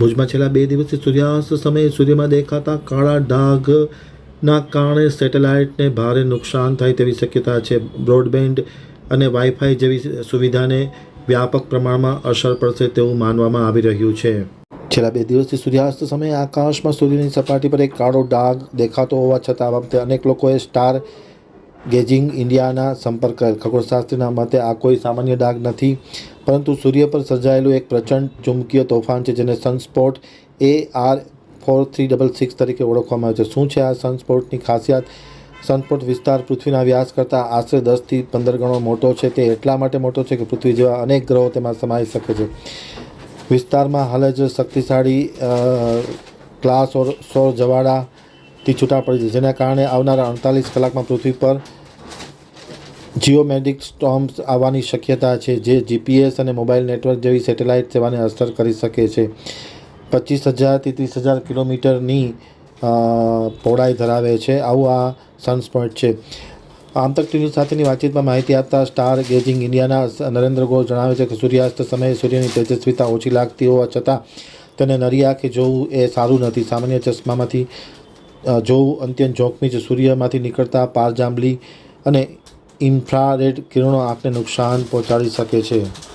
ભુજમાં છેલ્લા બે દિવસથી સૂર્યાસ્ત સમયે સૂર્યમાં દેખાતા કાળા ડાઘના કારણે સેટેલાઇટને ભારે નુકસાન થાય તેવી શક્યતા છે. બ્રોડબેન્ડ અને વાઈફાઈ જેવી સુવિધાને વ્યાપક પ્રમાણમાં અસર પડશે તેવું માનવામાં આવી રહ્યું છે. છેલ્લા બે દિવસથી સૂર્યાસ્ત સમયે આકાશમાં સૂર્યની સપાટી પર એક કાળો ડાઘ દેખાતો હોવા છતાં આ બાબતે અનેક લોકોએ સ્ટાર ગેજિંગ ઇન્ડિયાના સંપર્ક ખગોળશાસ્ત્રીના મતે આ કોઈ સામાન્ય ડાઘ નથી, પરંતુ સૂર્ય પર સર્જાયેલું એક પ્રચંડ ચુંબકીય તોફાન છે, જેને sunspot A R four three double six તરીકે ઓળખવામાં આવે છે. શું છે આ સનસ્પોટની ખાસિયત? સનસ્પોટ વિસ્તાર પૃથ્વીના વ્યાસ કરતાં આશરે દસથી પંદર ગણો મોટો છે. તે એટલા માટે મોટો છે કે પૃથ્વી જેવા અનેક ગ્રહો તેમાં સમાઈ શકે છે. વિસ્તારમાં હાલ જ શક્તિશાળી ક્લાસ ઓર, સૌર જવાળાથી છૂટા પડી છે, જેના કારણે આવનારા અડતાલીસ કલાકમાં પૃથ્વી પર જીઓમેડિક સ્ટોમ્સ આવવાની શક્યતા છે, જે જીપીએસ અને મોબાઈલ નેટવર્ક જેવી સેટેલાઇટ સેવાને અસર કરી શકે છે. પચીસ હજારથી ત્રીસ હજાર કિલોમીટરની પહોળાઈ ધરાવે છે. આવું આ સનસ્પોટ છે. આમતક ટીવી સાથેની વાતચીતમાં માહિતી આપતા સ્ટાર ગેજિંગ ઇન્ડિયાના નરેન્દ્ર ગોળ જણાવે છે કે સૂર્યાસ્ત સમયે સૂર્યની તેજસ્વીતા ઓછી લાગતી હોવા છતાં તેને નરી આંખે જોવું એ સારું નથી. સામાન્ય ચશ્મામાંથી જોવું અત્યંત જોખમી છે. સૂર્યમાંથી નીકળતા પારજાંબલી અને ઇન્ફ્રારેડ કિરણો આંખને નુકસાન પહોંચાડી શકે છે.